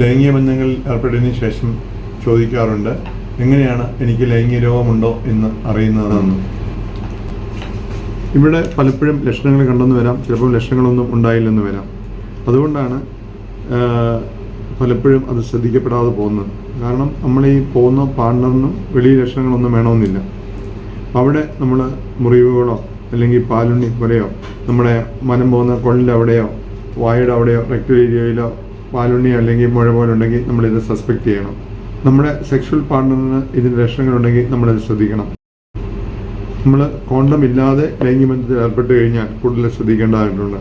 ലൈംഗിക ബന്ധങ്ങളിൽ ഏർപ്പെട്ടതിന് ശേഷം ചോദിക്കാറുണ്ട് എങ്ങനെയാണ് എനിക്ക് ലൈംഗിക രോഗമുണ്ടോ എന്ന് അറിയുന്നതെന്ന്. ഇവിടെ പലപ്പോഴും ലക്ഷണങ്ങൾ കണ്ടെന്ന് വരാം ചിലപ്പോൾ ലക്ഷണങ്ങളൊന്നും ഉണ്ടായില്ലെന്ന് വരാം. അതുകൊണ്ടാണ് പലപ്പോഴും അത് ശ്രദ്ധിക്കപ്പെടാതെ പോകുന്നത്. കാരണം നമ്മൾ ഈ പോകുന്ന പാർട്ണറിനും വലിയ ലക്ഷണങ്ങളൊന്നും വേണമെന്നില്ല. അവിടെ നമ്മൾ മുറിവുകളോ അല്ലെങ്കിൽ പാലുണ്ണി പോലെയോ നമ്മുടെ മനം പോകുന്ന കൊള്ളിന്റെ അവിടെയോ വായുടെ അവിടെയോ റെക്ടൽ ഏരിയയിലോ പാലുണ്ണി അല്ലെങ്കിൽ മുഴ പോലെ ഉണ്ടെങ്കിൽ നമ്മളിത് സസ്പെക്ട് ചെയ്യണം. നമ്മുടെ സെക്ഷൽ പാർട്ണറിന് ഇതിന്റെ ലക്ഷണങ്ങളുണ്ടെങ്കിൽ നമ്മളത് ശ്രദ്ധിക്കണം. നമ്മൾ കോണ്ടം ഇല്ലാതെ ലൈംഗിക ബന്ധത്തിൽ ഏർപ്പെട്ട് കഴിഞ്ഞാൽ കൂടുതൽ ശ്രദ്ധിക്കേണ്ടതായിട്ടുണ്ട്.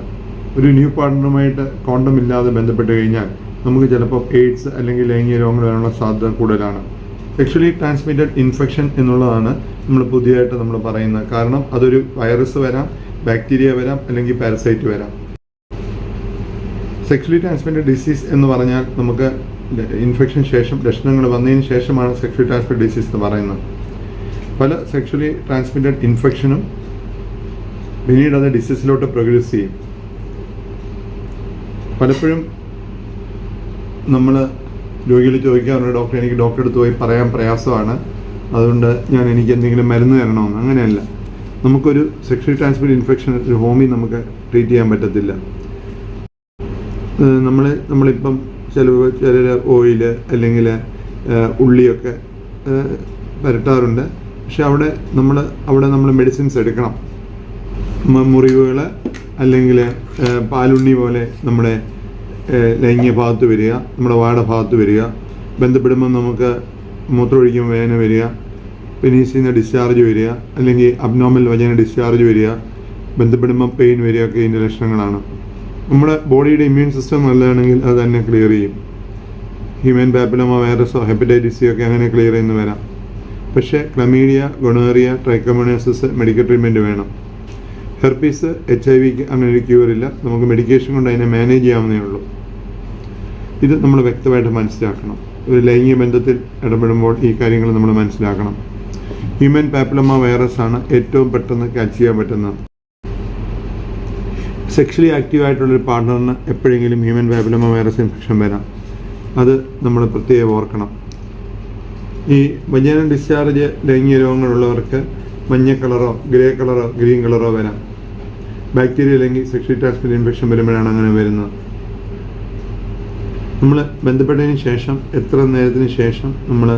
ഒരു ന്യൂ പാർട്ണറുമായിട്ട് കോണ്ടം ഇല്ലാതെ ബന്ധപ്പെട്ട് കഴിഞ്ഞാൽ നമുക്ക് ചിലപ്പോൾ എയ്ഡ്സ് അല്ലെങ്കിൽ ലൈംഗിക രോഗങ്ങൾ വരാനുള്ള സാധ്യത കൂടുതലാണ്. സെക്ഷലി ട്രാൻസ്മിറ്റഡ് ഇൻഫെക്ഷൻ എന്നുള്ളതാണ് നമ്മൾ പുതിയതായിട്ട് നമ്മൾ പറയുന്നത്. കാരണം അതൊരു വൈറസ് വരാം ബാക്ടീരിയ വരാം അല്ലെങ്കിൽ പാരസൈറ്റ് വരാം. സെക്ഷലി ട്രാൻസ്മിറ്റഡ് ഡിസീസ് എന്ന് പറഞ്ഞാൽ നമുക്ക് ഇൻഫെക്ഷൻ ശേഷം ലക്ഷണങ്ങൾ വന്നതിന് ശേഷമാണ് സെക്ഷലി ട്രാൻസ്മിറ്റഡ് ഡിസീസ് എന്ന് പറയുന്നത്. പല സെക്ഷലി ട്രാൻസ്മിറ്റഡ് ഇൻഫെക്ഷനും പിന്നീട് അത് ഡിസീസിലോട്ട് പ്രോഗ്രസ് ചെയ്യും. പലപ്പോഴും നമ്മൾ രോഗികൾ ചോദിക്കാറുണ്ട് ഡോക്ടർ എനിക്ക് ഡോക്ടറെ അടുത്ത് പോയി പറയാൻ പ്രയാസമാണ്. അതുകൊണ്ട് ഞാൻ എനിക്ക് എന്തെങ്കിലും മരുന്ന് തരണമെന്ന് അങ്ങനെയല്ല. നമുക്കൊരു സെക്ഷലി ട്രാൻസ്മിറ്റഡ് ഇൻഫെക്ഷൻ ഒരു ഹോമിൽ നമുക്ക് ട്രീറ്റ് ചെയ്യാൻ പറ്റത്തില്ല. നമ്മൾ നമ്മളിപ്പം ചില ചിലർ ഓയിൽ അല്ലെങ്കിൽ ഉള്ളിയൊക്കെ പരട്ടാറുണ്ട് പക്ഷെ അവിടെ നമ്മൾ അവിടെ നമ്മൾ മെഡിസിൻസ് എടുക്കണം. മുറിവുകൾ അല്ലെങ്കിൽ പാലുണ്ണി പോലെ നമ്മുടെ ലൈംഗിക ഭാഗത്ത് വരിക നമ്മുടെ വാട ഭാഗത്ത് വരിക ബന്ധപ്പെടുമ്പോൾ നമുക്ക് മൂത്രമൊഴിക്കുമ്പോൾ വേദന വരിക പെനീസിൽ ഡിസ്ചാർജ് വരിക അല്ലെങ്കിൽ അബ്നോമൽ വജന ഡിസ്ചാർജ് വരിക ബന്ധപ്പെടുമ്പോൾ പെയിൻ വരിക ഒക്കെ ഇതിന്റെ ലക്ഷണങ്ങളാണ്. നമ്മുടെ ബോഡിയുടെ ഇമ്മ്യൂൺ സിസ്റ്റം നല്ലതാണെങ്കിൽ അത് തന്നെ ക്ലിയർ ചെയ്യും. ഹ്യൂമൻ പാപ്പിലോമ വൈറസോ ഹെപ്പറ്റൈറ്റിസ് സി ഒക്കെ അങ്ങനെ ക്ലിയർ ചെയ്യുന്ന വരാം. പക്ഷേ chlamydia gonorrhoea trichomoniasis medical treatment വേണം. ഹെർപ്പീസ് എച്ച് ഐ വിക്ക് അങ്ങനെ ഒരു ക്യൂർ ഇല്ല. നമുക്ക് മെഡിക്കേഷൻ കൊണ്ട് അതിനെ മാനേജ് ചെയ്യാവുന്നേ ഉള്ളൂ. ഇത് നമ്മൾ വ്യക്തമായിട്ട് മനസ്സിലാക്കണം. ഒരു ലൈംഗിക ബന്ധത്തിൽ ഇടപെടുമ്പോൾ ഈ കാര്യങ്ങൾ നമ്മൾ മനസ്സിലാക്കണം. ഹ്യൂമൻ പാപ്പിലോമ വൈറസ് ആണ് ഏറ്റവും പെട്ടെന്ന് ക്യാച്ച് ചെയ്യാൻ പറ്റുന്നത്. സെക്ഷലി ആക്റ്റീവ് ആയിട്ടുള്ളൊരു പാർട്ണറിന് എപ്പോഴെങ്കിലും ഹ്യൂമൻ പാപ്പിലോമ വൈറസ് ഇൻഫെക്ഷൻ വരാം. അത് നമ്മൾ പ്രത്യേകം ഓർക്കണം. ഈ വജന ഡിസ്ചാർജ് ലൈംഗിക രോഗങ്ങളുള്ളവർക്ക് മഞ്ഞ കളറോ ഗ്രേ കളറോ ഗ്രീൻ കളറോ വരാം. ബാക്ടീരിയ അല്ലെങ്കിൽ സെക്ഷലി ട്രാൻസ്മിറ്റ് ഇൻഫെക്ഷൻ വരുമ്പോഴാണ് അങ്ങനെ വരുന്നത്. നമ്മൾ ബന്ധപ്പെട്ടതിന് ശേഷം എത്ര നേരത്തിന് ശേഷം നമ്മൾ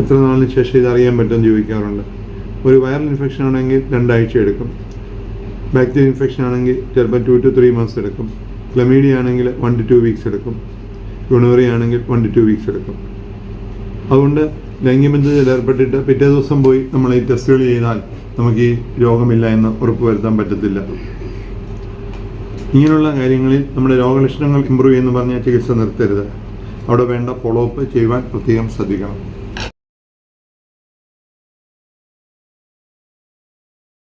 എത്ര നാളിന് ശേഷം ഇത് അറിയാൻ പറ്റുമെന്ന് ചോദിക്കാറുണ്ട്. ഒരു വൈറൽ ഇൻഫെക്ഷൻ ആണെങ്കിൽ രണ്ടാഴ്ച എടുക്കും ബാക്ടീരിയ ഇൻഫെക്ഷൻ ആണെങ്കിൽ ചിലപ്പോൾ ടു ടു ത്രീ മന്ത്സ് എടുക്കും. ക്ലമീഡിയ ആണെങ്കിൽ വൺ ടു ടു വീക്സ് എടുക്കും. യൂണിവറി ആണെങ്കിൽ വൺ ടു ടു വീക്സ് എടുക്കും. അതുകൊണ്ട് ലൈംഗികബന്ധത്തിൽ ഏർപ്പെട്ടിട്ട് പിറ്റേ ദിവസം പോയി നമ്മൾ ഈ ടെസ്റ്റുകൾ ചെയ്താൽ നമുക്ക് ഈ രോഗമില്ല എന്ന് ഉറപ്പുവരുത്താൻ പറ്റത്തില്ല. ഇങ്ങനെയുള്ള കാര്യങ്ങളിൽ നമ്മുടെ രോഗലക്ഷണങ്ങൾ ഇമ്പ്രൂവ് ചെയ്യുന്നു പറഞ്ഞാൽ ചികിത്സ നിർത്തരുത്. അവിടെ വേണ്ട ഫോളോ അപ്പ് ചെയ്യുവാൻ പ്രത്യേകം ശ്രദ്ധിക്കണം.